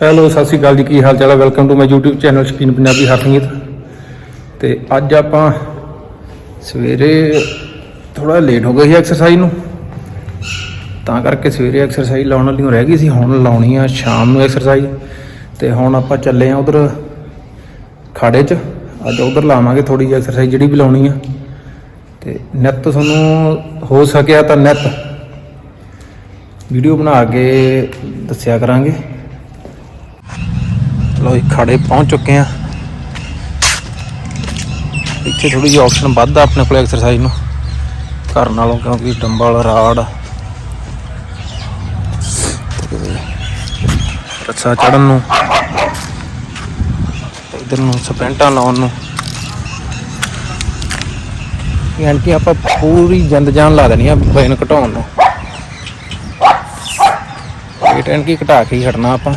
Hello, ਸਤਿ ਸ਼੍ਰੀ ਅਕਾਲ ਜੀ। ਕੀ ਹਾਲ ਚਾਲ ਹੈ welcome to my YouTube channel Shakeen Punjabi Harneet ਤੇ ਅੱਜ ਆਪਾਂ ਸਵੇਰੇ ਥੋੜਾ ਲੇਟ ਹੋ ਗਏ ਸੀ ਐਕਸਰਸਾਈਜ਼ ਨੂੰ। ਤਾਂ ਕਰਕੇ ਸਵੇਰੇ ਐਕਸਰਸਾਈਜ਼ ਲਾਉਣ ਵਾਲੀ ਰਹਿ ਗਈ ਸੀ। ਹੁਣ ਲਾਉਣੀ ਆ ਸ਼ਾਮ ਨੂੰ ਐਕਸਰਸਾਈਜ਼ ਤੇ ਹੁਣ ਆਪਾਂ ਚੱਲੇ ਆ ਉਧਰ ਖਾੜੇ 'ਚ। ਅੱਜ ਉਧਰ ਲਾਵਾਂਗੇ ਥੋੜੀ ਜਿਹੀ ਐਕਸਰਸਾਈਜ਼ ਜਿਹੜੀ ਵੀ ਲਾਉਣੀ ਆ। ਤੇ ਨਿੱਤ ਤੁਹਾਨੂੰ ਹੋ ਸਕਿਆ ਤਾਂ ਨਿੱਤ ਵੀਡੀਓ ਬਣਾ ਕੇ ਦੱਸਿਆ ਕਰਾਂਗੇ। ਲੋ ਖਾੜੇ ਪਹੁੰਚ ਚੁੱਕੇ ਆ ਇੱਥੇ ਥੋੜੀ ਜਿਹੀ ਆਪਸ਼ਨ ਵੱਧ ਆ ਆਪਣੇ ਕੋਲ ਐਕਸਰਸਾਈਜ਼ ਨੂੰ। ਘਰ ਨਾਲੋਂ ਕਿਉਂਕਿ ਡੰਬਲ, ਰਾੜ। ਰੱਸਾ ਚੜਨ ਨੂੰ ਤੇ ਇਧਰ ਨੂੰ ਸਪੈਂਟਾਂ ਲਾਉਣ ਨੂੰ। ਯਾਨੀ ਕਿ ਆਪਾਂ ਪੂਰੀ ਜਿੰਦ ਜਾਨ ਲਾ ਦੇਣੀ ਆ ਵਜਨ ਘਟਾਉਣ ਨੂੰ। ਇਹ ਟੈਂਕੀ ਘਟਾ ਕੇ ਹੀ ਹਟਣਾ ਆਪਾਂ।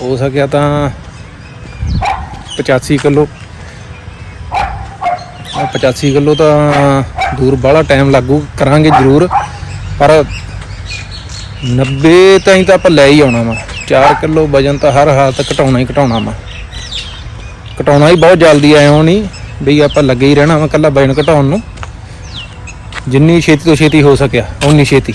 ਹੋ ਸਕਿਆ ਤਾਂ 85 ਕਿਲੋ। 85 ਕਿਲੋ ਤਾਂ ਦੂਰ ਬਾਹਲਾ ਟਾਈਮ ਲੱਗੂ ਕਰਾਂਗੇ ਜ਼ਰੂਰ, ਪਰ 90 ਤਾਈਂ ਤਾਂ ਆਪਾਂ ਲੈ ਹੀ ਆਉਣਾ ਵਾ। 4 ਕਿਲੋ ਵਜਨ ਤਾਂ ਹਰ ਹਾਲਤ ਘਟਾਉਣਾ ਹੀ ਘਟਾਉਣਾ ਵਾ। ਘਟਾਉਣਾ ਹੀ ਬਹੁਤ ਜਲਦੀ ਆਇਆ ਹੋਣੀ, ਬਈ ਆਪਾਂ ਲੱਗੇ ਹੀ ਰਹਿਣਾ ਵਾ ਕੱਲਾ ਵਜਨ ਘਟਾਉਣ ਨੂੰ। ਜਿੰਨੀ ਛੇਤੀ ਤੋਂ ਛੇਤੀ ਹੋ ਸਕਿਆ ਉਨੀ ਛੇਤੀ।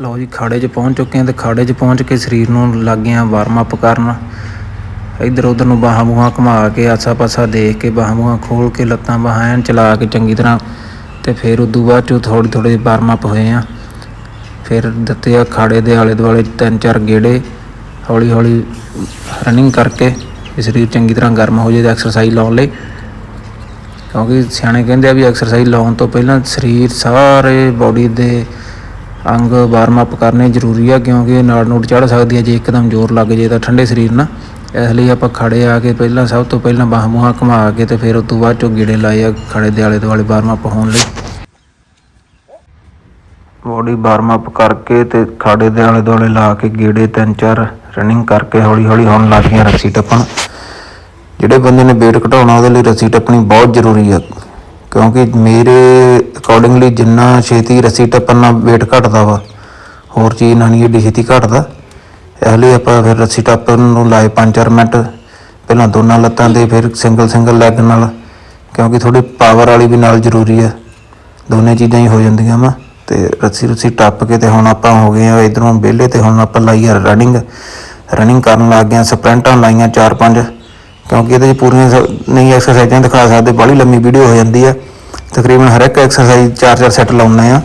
ਲਓ ਜੀ, ਖਾੜੇ 'ਚ ਪਹੁੰਚ ਚੁੱਕੇ ਹਾਂ ਤੇ ਖਾੜੇ 'ਚ ਪਹੁੰਚ ਕੇ ਸਰੀਰ ਨੂੰ ਲੱਗ ਗਏ ਹਾਂ ਵਾਰਮ ਅਪ ਕਰਨ। ਇੱਧਰ ਉੱਧਰ ਨੂੰ ਬਾਹਾਂ ਬੂਹਾਂ ਘੁਮਾ ਕੇ ਆਸਾ ਪਾਸਾ ਦੇਖ ਕੇ, ਬਾਹਾਂ ਬੂਹਾਂ ਖੋਲ ਕੇ, ਲੱਤਾਂ ਬਾਹਾਂ ਐਨ ਚਲਾ ਕੇ ਚੰਗੀ ਤਰ੍ਹਾਂ ਤੇ ਫਿਰ ਉਦੋਂ ਬਾਅਦ 'ਚੋਂ ਥੋੜੀ ਥੋੜੀ ਵਾਰਮ ਅਪ ਹੋਏ ਆ ਫਿਰ ਦਿੱਤੇ ਆ ਖਾੜੇ ਦੇ ਆਲੇ ਦੁਆਲੇ ਤਿੰਨ ਚਾਰ ਗੇੜੇ ਹੌਲੀ ਹੌਲੀ ਰਨਿੰਗ ਕਰਕੇ ਸਰੀਰ ਚੰਗੀ ਤਰ੍ਹਾਂ ਗਰਮ ਹੋ ਜਾਏ ਤੇ ਐਕਸਰਸਾਈਜ਼ ਲਾਉਣ ਲਈ। ਕਿਉਂਕਿ ਸਿਆਣੇ ਕਹਿੰਦੇ ਆ ਵੀ ਐਕਸਰਸਾਈਜ਼ ਲਾਉਣ ਤੋਂ ਪਹਿਲਾਂ ਸਰੀਰ ਸਾਰੇ ਬਾਡੀ ਦੇ ਅੰਗ ਵਾਰਮ ਅਪ ਕਰਨੇ ਜ਼ਰੂਰੀ ਆ ਕਿਉਂਕਿ ਨਾੜ ਨੂੜ ਚੜ ਸਕਦੀ ਹੈ ਜੇ ਇੱਕਦਮ ਜ਼ੋਰ ਲੱਗ ਜੇ ਤਾਂ ਠੰਡੇ ਸਰੀਰ ਨਾਲ। ਇਸ ਲਈ ਆਪਾਂ ਖੜੇ ਆ ਕੇ ਪਹਿਲਾਂ, ਸਭ ਤੋਂ ਪਹਿਲਾਂ ਬਾਹਾਂ ਮੂਹਾਂ ਘੁਮਾ ਕੇ ਤੇ ਫਿਰ ਉਸ ਤੋਂ ਬਾਅਦ ਚੋਂ ਗੇੜੇ ਲਾਏ ਆ ਖੜੇ ਦੇ ਆਲੇ ਦੁਆਲੇ ਵਾਰਮ ਅਪ ਹੋਣ ਲਈ। ਬੋਡੀ ਵਾਰਮ ਅਪ ਕਰਕੇ ਤੇ ਖਾੜੇ ਦੇ ਆਲੇ ਦੁਆਲੇ ਲਾ ਕੇ ਗੇੜੇ ਤਿੰਨ ਚਾਰ ਰਨਿੰਗ ਕਰਕੇ ਹੌਲੀ ਹੌਲੀ ਹੋਣ ਲੱਗ ਗਈਆਂ ਰੱਸੀ ਟੱਪਣ। ਜਿਹੜੇ ਬੰਦੇ ਨੇ weight ਘਟਾਉਣਾ, ਉਹਦੇ ਲਈ ਰੱਸੀ ਟੱਪਣੀ ਬਹੁਤ ਜ਼ਰੂਰੀ ਆ। ਕਿਉਂਕਿ ਮੇਰੇ ਅਕੋਰਡਿੰਗਲੀ ਜਿੰਨਾ ਛੇਤੀ ਰੱਸੀ ਟੱਪਣ ਨਾਲ weight ਘਟਦਾ ਵਾ, ਹੋਰ ਚੀਜ਼ ਨਾਲ ਨਹੀਂ ਏਡੀ ਛੇਤੀ ਘਟਦਾ। ਇਸ ਲਈ ਆਪਾਂ ਫਿਰ ਰੱਸੀ ਟੱਪਣ ਨੂੰ ਲਾਏ 5-4 ਮਿੰਟ, ਪਹਿਲਾਂ ਦੋਨਾਂ ਲੱਤਾਂ ਦੇ ਫਿਰ ਸਿੰਗਲ ਸਿੰਗਲ ਲੈਗ ਨਾਲ, ਕਿਉਂਕਿ ਥੋੜੀ ਪਾਵਰ ਵਾਲੀ ਵੀ ਨਾਲ ਜ਼ਰੂਰੀ ਆ। ਦੋਨੇ ਚੀਜ਼ਾਂ ਹੀ ਹੋ ਜਾਂਦੀਆਂ ਵਾ, ਤੇ ਰੱਸੀ ਰੱਸੀ ਟੱਪ ਕੇ ਤੇ ਹੁਣ ਆਪਾਂ ਹੋ ਗਏ ਆ ਇਧਰੋਂ ਵਿਹਲੇ ਤੇ ਹੁਣ ਆਪਾਂ ਲਾਈ ਆ ਰਨਿੰਗ ਰਨਿੰਗ ਕਰਨ ਲੱਗ ਗਏ ਆ, ਸਪ੍ਰਿੰਟਾਂ ਲਾਈਆਂ 4-5 ਕਿਉਂਕਿ ਇਹਦੇ 'ਚ ਪੂਰੀਆਂ ਸ- ਨਹੀਂ ਐਕਸਰਸਾਈਜ਼ਾਂ ਦਿਖਾ ਸਕਦੇ ਬੜੀ ਲੰਮੀ ਵੀਡੀਓ ਹੋ ਜਾਂਦੀ ਆ। ਤਕਰੀਬਨ ਹਰ ਇੱਕ ਐਕਸਰਸਾਈਜ਼ 4-4 ਸੈੱਟ ਲਾਉਣੇ ਆ।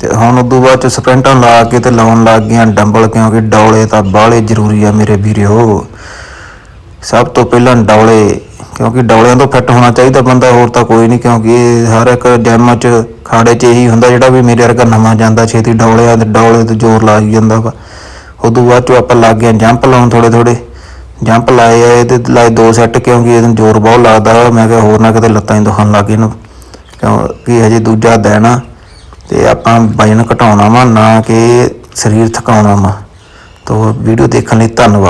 ਤੇ ਹੁਣ ਉਦੋਂ ਬਾਅਦ ਚ ਸਪ੍ਰਿੰਟਾਂ ਲਾ ਕੇ ਤੇ ਲਾਉਣ ਲੱਗ ਗਿਆ ਡੰਬਲ, ਕਿਉਂਕਿ ਡੌਲੇ ਤਾਂ ਬਾਹਲੇ ਜ਼ਰੂਰੀ ਆ ਮੇਰੇ ਵੀਰਿਓ ਸਭ ਤੋਂ ਪਹਿਲਾਂ ਡੌਲੇ, ਕਿਉਂਕਿ ਡੌਲਿਆਂ ਤੋਂ ਫਿੱਟ ਹੋਣਾ ਚਾਹੀਦਾ ਬੰਦਾ, ਹੋਰ ਤਾਂ ਕੋਈ ਨਹੀਂ, ਕਿਉਂਕਿ ਹਰ ਇੱਕ ਜਿਮ ਚ ਖਾੜੇ 'ਚ ਇਹੀ ਹੁੰਦਾ ਜਿਹੜਾ ਵੀ ਮੇਰੇ ਵਰਗਾ ਨਵਾਂ ਜਾਂਦਾ, ਛੇਤੀ ਡੌਲਿਆਂ ਦੇ, ਡੌਲੇ ਤੇ ਜ਼ੋਰ ਲਾ ਜਾਂਦਾ ਵਾ। ਉਦੋਂ ਬਾਅਦ ਚ ਆਪਾਂ ਲੱਗ ਗਏ ਜੰਪ ਲਾਉਣ ਥੋੜੇ ਥੋੜੇ ਜੰਪ ਲਾਏ ਆ, ਇਹਦੇ ਲਾਏ ਦੋ ਸੈੱਟ ਕਿਉਂਕਿ ਇਹਨੂੰ ਜ਼ੋਰ ਬਹੁਤ ਲੱਗਦਾ ਵਾ। ਮੈਂ ਕਿਹਾ ਹੋਰ ਨਾ ਕਿਤੇ ਲੱਤਾਂ ਹੀ ਦੁਖਣ ਲੱਗ ਇਹਨੂੰ। ਕਿਉਂਕਿ ਹਜੇ ਦੂਜਾ ਦਿਨ ਆ ਤੇ ਆਪਾਂ ਵਜਨ ਘਟਾਉਣਾ ਵਾ, ਨਾ ਕਿ ਸਰੀਰ ਥਕਾਉਣਾ ਵਾ। ਤੋ ਵੀਡੀਓ ਦੇਖਣ ਲਈ ਧੰਨਵਾਦ।